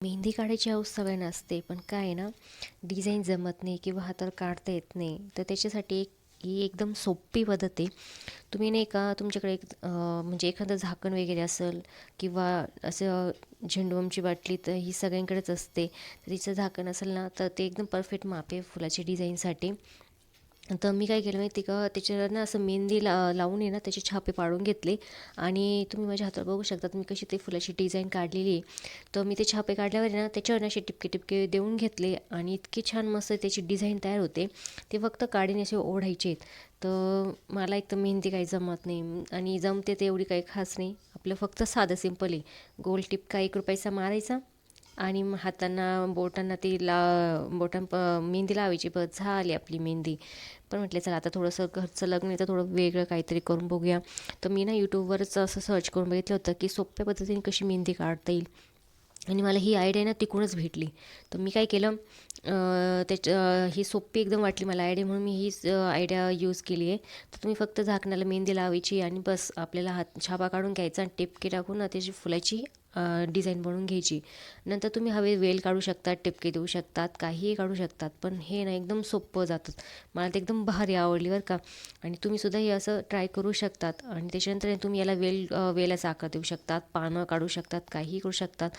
मेहंदी काढायची हौस सगळ्यांना असते पण काय आहे ना डिझाईन जमत नाही किंवा हातावर काढता येत नाही तर त्याच्यासाठी एक ही एकदम सोपी पद्धत आहे. तुम्ही नाही का तुमच्याकडे एक म्हणजे एखादं झाकण वगैरे असेल किंवा असं झेंडूमची बाटली तर ही सगळ्यांकडेच असते. तर तिचं झाकण असेल ना तर ते एकदम परफेक्ट माप आहे फुलाच्या डिझाईनसाठी तर मी काय केलं माहिती का त्याच्यावर ना असं मेहंदी ला लावून आहे ना त्याचे छापे पाडून घेतले. आणि तुम्ही माझ्या हातात बघू शकता मी कशी ते फुलाची डिझाईन काढलेली आहे. तर मी ते छापे काढल्यावर आहे ना त्याच्यावर ना असे टिपके टिपके देऊन घेतले आणि इतकी छान मस्त त्याची डिझाईन तयार होते. ते फक्त काडीने असे ओढायचे आहेत. तर मला एक तर मेहंदी काही जमत नाही आणि जमते ते एवढी काही खास नाही. आपलं फक्त साधं सिंपल आहे. गोल टिपका एक रुपयाचा मारायचा. आणि मग हातांना बोटांना ती ला बोटां प मेहंदी लावायची. बस झाली आपली मेहंदी. पण म्हटलं चला आता थोडंसं घरचं लग्न आहे तर थोडं वेगळं काहीतरी करून बघूया. तर मी ना यूट्यूबवरच असं सर्च करून बघितलं होतं की सोप्या पद्धतीने कशी मेहंदी काढता येईल. आणि मला ही आयडिया ना तिकडूनच भेटली. तर मी काय केलं त्याच्या ही सोपी एकदम वाटली मला आयडिया म्हणून मी हीच आयडिया यूज केली आहे. तर तुम्ही फक्त झाकणाला मेहंदी लावायची आणि बस आपल्याला हात छापा काढून घ्यायचा आणि टिपके टाकून ना त्याची फुलाची डिझाईन बनवून घ्यायची. नंतर तुम्ही हवे वेल काढू शकतात टिपके देऊ शकतात काहीही काढू शकतात पण हे ना एकदम सोपं जातं. मला ते एकदम भारी आवडली बरं का. आणि तुम्हीसुद्धा हे असं ट्राय करू शकतात. आणि त्याच्यानंतर तुम्ही याला वेल वेलाचा आकार देऊ शकतात पानं काढू शकतात काहीही करू शकतात.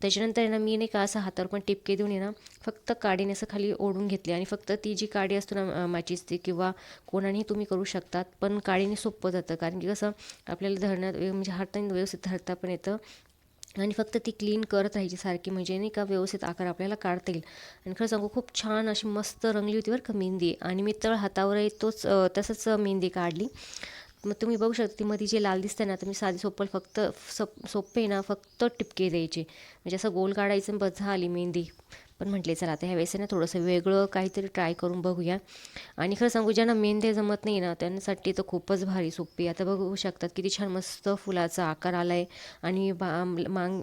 त्याच्यानंतर आहे ना मी नाही का असं हातावर पण टिपके देऊन ना फक्त काडीने असं खाली ओढून घेतली. आणि फक्त ती जी काडी असतो ना मॅचीसची किंवा कोणानेही तुम्ही करू शकतात पण काडीने सोपं जातं. कारण की कसं आपल्याला धरण्यात म्हणजे हाताने व्यवस्थित धरता पण येतं. आणि फक्त ती क्लीन करत राहायची सारखी म्हणजे नाही का व्यवस्थित आकार आपल्याला काढता येईल. आणि खरं सांगू खूप छान अशी मस्त रंगली होती बरं का मेहंदी. आणि मी तळ हातावरही तोच तसंच मेहंदी काढली. मग तुम्ही बघू शकता ती मध्ये जे लाल दिसतं ना तर मी साधी सोपल फक्त सप सोपे ना फक्त टिपके द्यायचे. म्हणजे असं गोल काढायचं बस झाली मेहंदी. पण म्हटले चला आता ह्या वेळेस ना थोडंसं वेगळं काहीतरी ट्राय करून बघूया. आणि खरं सांगू ज्यांना मेहंदी जमत नाही ना त्यांच्यासाठी तर खूपच भारी सोपी. आता बघू शकतात किती छान मस्त फुलाचा आकार आला आहे आणि बा मांग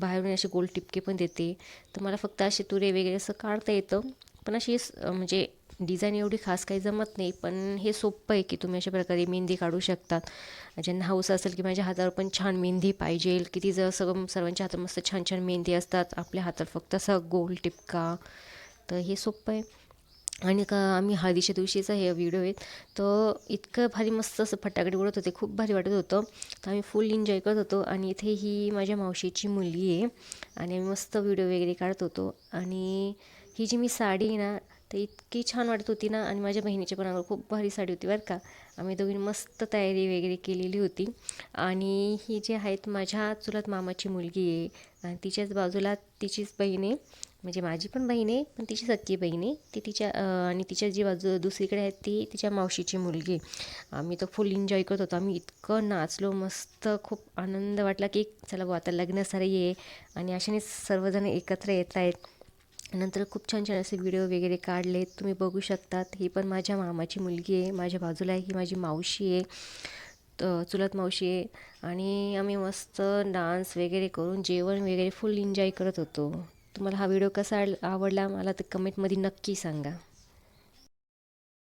बाहेरून असे गोल टिपके पण देते. तर मला फक्त असे तुरे वगैरे असं काढता येतं. पण अशी म्हणजे डिझाईन एवढी खास काही जमत नाही पण हे सोपं आहे की तुम्ही अशा प्रकारे मेहंदी काढू शकतात. म्हणजे ज्यांना हौस असेल की माझ्या हातावर पण छान मेहंदी पाहिजे किती जर सगळं सर्वांच्या हातात मस्त छान छान मेहंदी असतात आपल्या हातात फक्त असं गोल टिपका. तर हे सोपं आहे. आणि का आम्ही हळदीच्या दिवशीचा हे व्हिडिओ आहेत तर इतकं भारी मस्त असं फटाकडे उडत होते खूप भारी वाटत होतं. तर आम्ही फुल एन्जॉय करत होतो. आणि इथे ही माझ्या मावशीची मुलगी आहे. आणि आम्ही मस्त व्हिडिओ वगैरे काढत होतो. आणि ही जी मी साडी आहे ना तर इतकी छान वाटत होती ना. आणि माझ्या बहिणीच्या पण अंगावर खूप भारी साडी होती बरं का. आम्ही दोघींनी मस्त तयारी वगैरे केलेली होती. आणि ही जी आहेत माझ्या चुलत मामाची मुलगी आहे. आणि तिच्याच बाजूला तिचीच बहीण आहे. म्हणजे माझी पण बहीण आहे पण तिची सख्खी बहीण आहे. ती तिच्या आणि तिच्या जी बाजू दुसरीकडे आहे ती तिच्या मावशीची मुलगी आम्ही तर फुल एन्जॉय करत होतो. आम्ही इतकं नाचलो मस्त खूप आनंद वाटला की चला बो आता लग्न सारे आहे आणि अशाने सर्वजण एकत्र येत आहेत. नंतर खूप छान छान असे व्हिडिओ वगैरे काढले. तुम्ही बघू शकतात. ही पण माझ्या मामाची मुलगी आहे. माझ्या बाजूला ही माझी मावशी आहे. चुलत मावशी आहे. आणि आम्ही मस्त डान्स वगैरे करून जेवण वगैरे फुल एन्जॉय करत होतो. तुम्हाला हा व्हिडिओ कसा आवडला? मला तर कमेंटमध्ये नक्की सांगा.